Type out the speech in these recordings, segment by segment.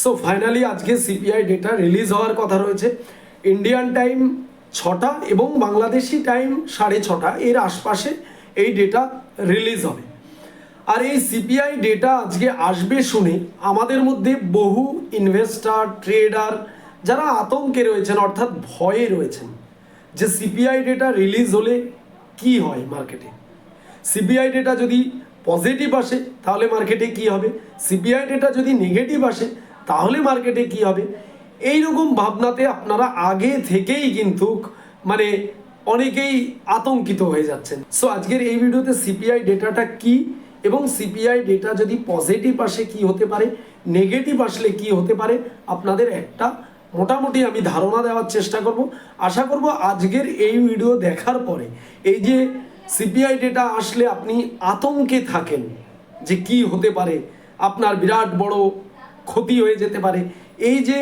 So finally আজকে CPI data release হওয়ার কথা রয়েছে। ইন্ডিয়ান টাইম ছটা এবং বাংলাদেশি টাইম সাড়ে ছটা। এর আশপাশে এই ডেটা রিলিজ হবে। আর এই সিপিআই ডেটা আজকে আসবে শুনে আমাদের মধ্যে বহু ইনভেস্টার ট্রেডার যারা আতঙ্কে রয়েছেন, অর্থাৎ ভয়ে রয়েছেন যে সিপিআই ডেটা রিলিজ হলে কি হয় মার্কেটে সিপিআই ডেটা যদি পজিটিভ আসে, তাহলে মার্কেটে কি হবে? সিপিআই ডেটা যদি নেগেটিভ আসে তাহলে মার্কেটে কি হবে? এই রকম ভাবনাতে আপনারা আগে থেকেই কিন্তু মানে অনেকেই আতঙ্কিত হয়ে যাচ্ছেন। সো আজকের এই ভিডিওতে সিপিআই ডেটাটা কি এবং সিপিআই ডেটা যদি পজিটিভ আসে কি হতে পারে নেগেটিভ আসলে কি হতে পারে, আপনাদের একটা মোটামুটি আমি ধারণা দেওয়ার চেষ্টা করব। আশা করব আজকের এই ভিডিও দেখার পরে এই যে সিপিআই ডেটা আসলে আপনি আতঙ্কে থাকেন যে কি হতে পারে, আপনার বিরাট বড় ক্ষতি হয়ে যেতে পারে। এই যে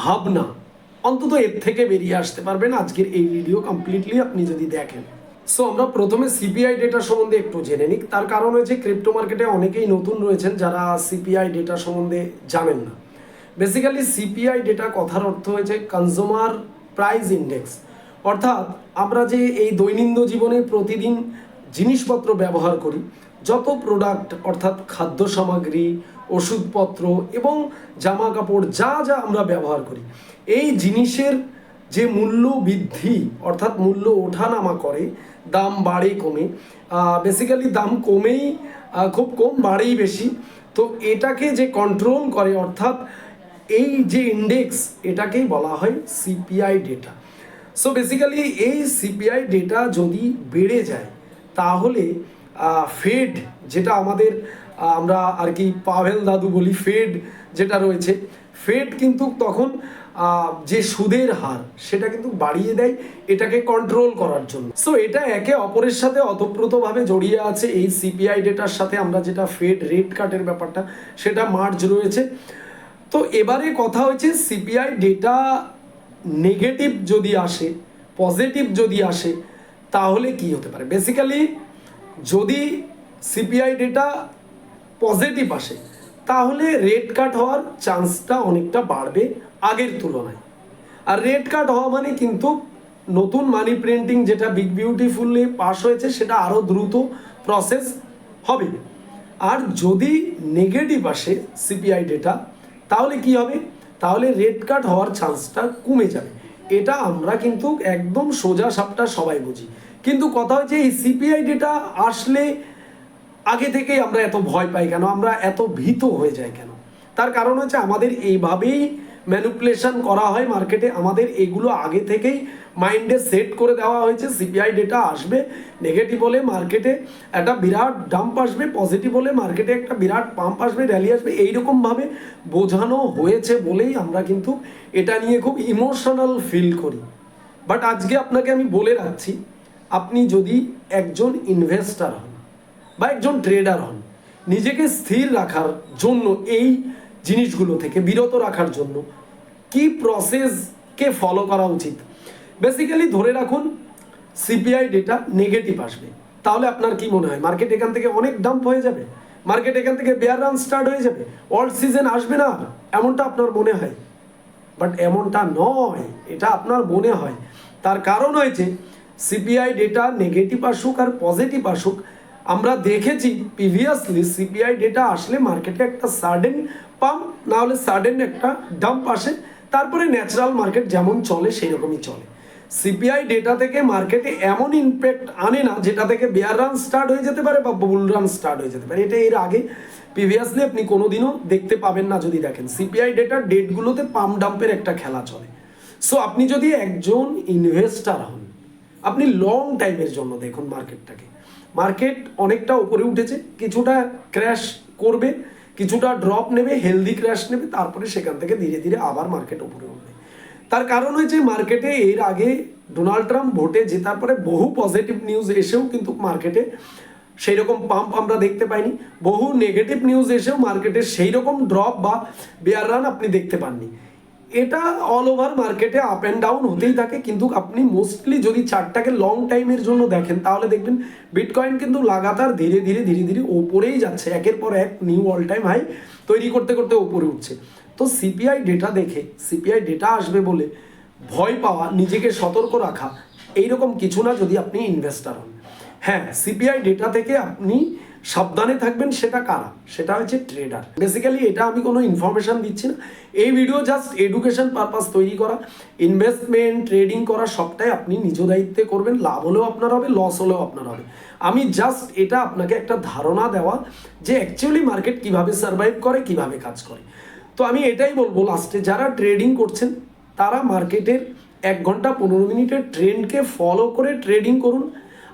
ভাবনা, অন্তত এর থেকে বেরিয়ে আসতে পারবেন আজকের এই ভিডিও কমপ্লিটলি আপনি যদি দেখেন। সো আমরা প্রথমে সিপিআই ডেটা সম্বন্ধে একটু জেনে নিই তার কারণ হয়েছে ক্রিপ্টো মার্কেটে অনেকেই নতুন রয়েছেন যারা সিপিআই ডেটা সম্বন্ধে জানেন না। বেসিক্যালি সিপিআই ডেটা কথার অর্থ হয়েছে কনজিউমার প্রাইস ইন্ডেক্স অর্থাৎ, আমরা যে এই দৈনন্দিন জীবনে প্রতিদিন জিনিসপত্র ব্যবহার করি যত প্রোডাক্ট অর্থাৎ খাদ্য সামগ্রী, ওষুধপত্র এবং জামা কাপড় যা যা আমরা ব্যবহার করি, এই জিনিসের যে মূল্য বৃদ্ধি, অর্থাৎ মূল্য ওঠানামা করে, দাম বাড়ে কমে বেসিক্যালি দাম কমেই খুব কম, বাড়েই বেশি। তো এটাকে যে কন্ট্রোল করে, অর্থাৎ এই যে ইন্ডেক্স এটাকেই বলা হয় সিপিআই ডেটা সো বেসিক্যালি এই সিপিআই ডেটা যদি বেড়ে যায়, তাহলে ফেড যেটা আমাদের আমরা আর কি পাভেল দাদু বলি ফেড যেটা রয়েছে। ফেড কিন্তু তখন যে সুদের হার, সেটা কিন্তু বাড়িয়ে দেয় এটাকে কন্ট্রোল করার জন্য। সো এটা একে অপরের সাথে অতপ্রতভাবে জড়িয়ে আছে। এই সিপিআই ডেটার সাথে আমরা যেটা ফেড রেট কাটের ব্যাপারটা, সেটা মার্জ রয়েছে। তো এবারে কথা হচ্ছে সিপিআই ডেটা নেগেটিভ যদি আসে পজিটিভ যদি আসে, তাহলে কি হতে পারে? বেসিক্যালি যদি সিপিআই ডেটা পজিটিভ আসে, তাহলে রেড কাট হওয়ার চান্সটা অনেকটা বাড়বে আগের তুলনায়। আর রেড কাট হওয়া মানে কিন্তু নতুন মানি প্রিন্টিং যেটা বিগ বিউটিফুলি পাস হয়েছে, সেটা আরও দ্রুত প্রসেস হবে। আর যদি নেগেটিভ আসে সিপিআই ডেটা তাহলে কি হবে? তাহলে রেড কাট হওয়ার চান্সটা কমে যাবে। এটা আমরা কিন্তু একদম সোজা সাপটা সবাই বুঝি। কিন্তু কথা হচ্ছে এই সিপিআই ডেটা আসলে আগে থেকেই আমরা এত ভয় পাই কেন? আমরা এত ভীত হয়ে যাই কেন? তার কারণ হচ্ছে আমাদের এইভাবেই ম্যানুপুলেশন করা হয় মার্কেটে আমাদের এগুলো আগে থেকেই মাইন্ডে সেট করে দেওয়া হয়েছে। সিপিআই ডেটা আসবে নেগেটিভ হলে মার্কেটে একটা বিরাট ডাম্প আসবে পজিটিভ হলে মার্কেটে একটা বিরাট পাম্প আসবে র্যালি আসবে। এইরকমভাবে বোঝানো হয়েছে বলেই আমরা কিন্তু এটা নিয়ে খুব ইমোশনাল ফিল করি। বাট আজকে আপনাকে আমি বলে রাখছি আপনি যদি একজন ইনভেস্টার হন বা একজন ট্রেডার হন, নিজেকে স্থির রাখার জন্য এই জিনিসগুলো থেকে, বিরত রাখার জন্য কি প্রসেসকে ফলো করা উচিত? বেসিক্যালি ধরে রাখুন সিপিআই ডেটা নেগেটিভ আসবে। তাহলে আপনার কি মনে হয়? মার্কেট এখান থেকে অনেক ডাম্প হয়ে যাবে? মার্কেট এখান থেকে বেয়ার রান স্টার্ট হয়ে যাবে? অল সিজন আসবে না? এমনটা আপনার মনে হয়? বাট এমনটা নয়, এটা আপনার মনে হয়। তার কারণ হয়েছে সিপিআই ডেটা নেগেটিভ আসুক আর পজিটিভ আসুক, আমরা দেখেছি প্রিভিয়াসলি সিপিআই ডেটা আসলে মার্কেটে একটা সাডেন পাম্প না হলে সাডেন একটা ডাম্প আসে। তারপরে ন্যাচারাল মার্কেট যেমন চলে সেই রকমই চলে সিপিআই ডেটা থেকে মার্কেটে এমন ইমপ্যাক্ট আনে না, যেটা থেকে বেয়ার রান স্টার্ট হয়ে যেতে পারে বা বুল রান স্টার্ট হয়ে যেতে পারে। এটা এর আগে প্রিভিয়াসলি আপনি কোনোদিনও দেখতে পাবেন না যদি দেখেন। সিপিআই ডেটার ডেটগুলোতে পাম ডাম্পের একটা খেলা চলে। সো আপনি যদি একজন ইনভেস্টার হন আপনি লং টাইমের জন্য দেখুন মার্কেটটাকে মার্কেট অনেকটা উপরে উঠেছে, কিছুটা ক্র্যাশ করবে, কিছুটা ড্রপ নেবে হেলদি ক্র্যাশ নেবে, তারপরে সেখান থেকে ধীরে ধীরে আবার মার্কেট উপরে উঠবে। তার কারণ হয়েছে মার্কেটে এর আগে ডোনাল্ড ট্রাম্প ভোটে জেতার পরে বহু পজিটিভ নিউজ এসেও কিন্তু মার্কেটে সেই রকম পাম্প আমরা দেখতে পাইনি। বহু নেগেটিভ নিউজ এসেও মার্কেটে সেই রকম ড্রপ বা বেয়ার রান আপনি দেখতে পাননি। এটা অল ওভার মার্কেটে আপ অ্যান্ড ডাউন হতেই থাকে। কিন্তু আপনি মোস্টলি যদি চারটাকে লং টাইমের জন্য দেখেন, তাহলে দেখবেন বিটকয়েন কিন্তু লাগাতার ধীরে ধীরে ধীরে ধীরে ওপরেই যাচ্ছে। একের পর এক নিউ অল টাইম হাই তৈরি করতে করতে ওপরে উঠছে। তো সিপিআই ডেটা দেখে সিপিআই ডেটা আসবে বলে ভয় পাওয়া, নিজেকে সতর্ক রাখা, এইরকম কিছু না যদি আপনি ইনভেস্টার হন। হ্যাঁ সিপিআই ডেটা থেকে আপনি সাবধানে থাকবেন সেটা কারা? সেটা হচ্ছে ট্রেডার বেসিক্যালি এটা আমি কোনো ইনফরমেশন দিচ্ছি না। এই ভিডিও জাস্ট এডুকেশন পারপাস তৈরি করা। ইনভেস্টমেন্ট ট্রেডিং করা, সবটাই আপনি নিজ দায়িত্বে করবেন। লাভ হলেও আপনার হবে লস হলেও আপনার হবে। আমি জাস্ট এটা আপনাকে একটা ধারণা দেওয়া যে অ্যাকচুয়ালি মার্কেট কীভাবে সার্ভাইভ করে, কীভাবে কাজ করে। তো আমি এটাই বলব লাস্টে যারা ট্রেডিং করছেন, তারা মার্কেটের এক ঘণ্টা পনেরো মিনিটের ট্রেন্ডকে ফলো করে ট্রেডিং করুন।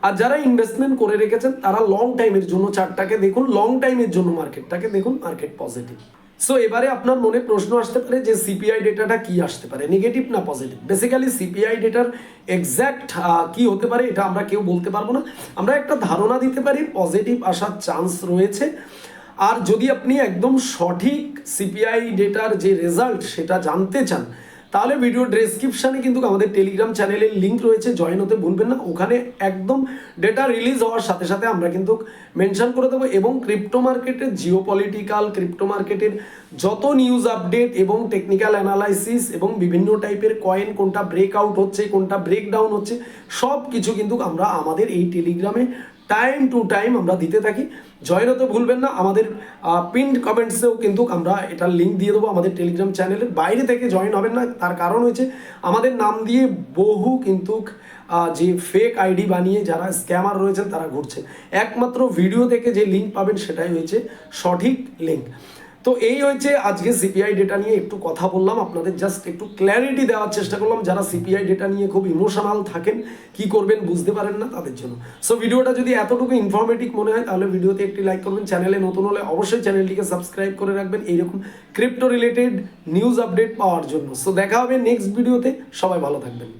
আর যারা ইনভেস্টমেন্ট করে রেখেছেন, তারা লং টাইমের জন্য চার্টটাকে দেখুন লং টাইমের জন্য মার্কেটটাকে দেখুন মার্কেট পজিটিভ সো এবারে আপনার মনে প্রশ্ন আসতে পারে যে সিপিআই ডেটাটা কি আসতে পারে নেগেটিভ না পজিটিভ বেসিক্যালি সিপিআই ডেটার এক্স্যাক্ট কি হতে পারে এটা আমরা কেউ বলতে পারব না। আমরা একটা ধারণা দিতে পারি পজিটিভ আসার চান্স রয়েছে। আর যদি আপনি একদম সঠিক সিপিআই ডেটার যে রেজাল্ট সেটা জানতে চান তাহলে ভিডিও ডেসক্রিপশানে কিন্তু আমাদের টেলিগ্রাম চ্যানেলের লিঙ্ক রয়েছে জয়েন হতে ভুলবেন না। ওখানে একদম ডেটা রিলিজ হওয়ার সাথে সাথে আমরা কিন্তু মেনশন করে দেবো এবং ক্রিপ্টো মার্কেটের জিও পলিটিক্যাল ক্রিপ্টো মার্কেটের যত নিউজ আপডেট এবং টেকনিক্যাল অ্যানালাইসিস এবং বিভিন্ন টাইপের কয়েন কোনটা ব্রেকআউট হচ্ছে, কোনটা ব্রেকডাউন হচ্ছে সব কিছু কিন্তু আমরা আমাদের এই টেলিগ্রামে টাইম টু টাইম আমরা দিতে থাকি। জয়েন হতে ভুলবেন না, আমাদের পিন্ড কমেন্টসেও কিন্তু আমরা এটার লিঙ্ক দিয়ে দেবো আমাদের টেলিগ্রাম চ্যানেলের বাইরে থেকে জয়েন হবেন না, তার কারণ হয়েছে আমাদের নাম দিয়ে বহু কিন্তু যে ফেক আইডি বানিয়ে যারা স্ক্যামার রয়েছেন তারা ঘুরছে। একমাত্র ভিডিও থেকে যে লিঙ্ক পাবেন সেটাই হয়েছে সঠিক লিঙ্ক তো এই হয়েছে আজকে সিপিআই ডেটা নিয়ে একটু কথা বললাম, আপনাদের জাস্ট একটু ক্ল্যারিটি দেওয়ার চেষ্টা করলাম, যারা সিপিআই ডেটা নিয়ে খুব ইমোশনাল থাকেন, কি করবেন বুঝতে পারেন না তাদের জন্য। সো ভিডিওটা যদি এতটুকু ইনফরমেটিভ মনে হয়, তাহলে ভিডিওতে একটি লাইক করবেন চ্যানেলে নতুন হলে অবশ্যই চ্যানেলটিকে সাবস্ক্রাইব করে রাখবেন। এইরকম ক্রিপ্টো রিলেটেড নিউজ আপডেট পাওয়ার জন্য। সো দেখা হবে নেক্সট ভিডিওতে সবাই ভালো থাকবেন।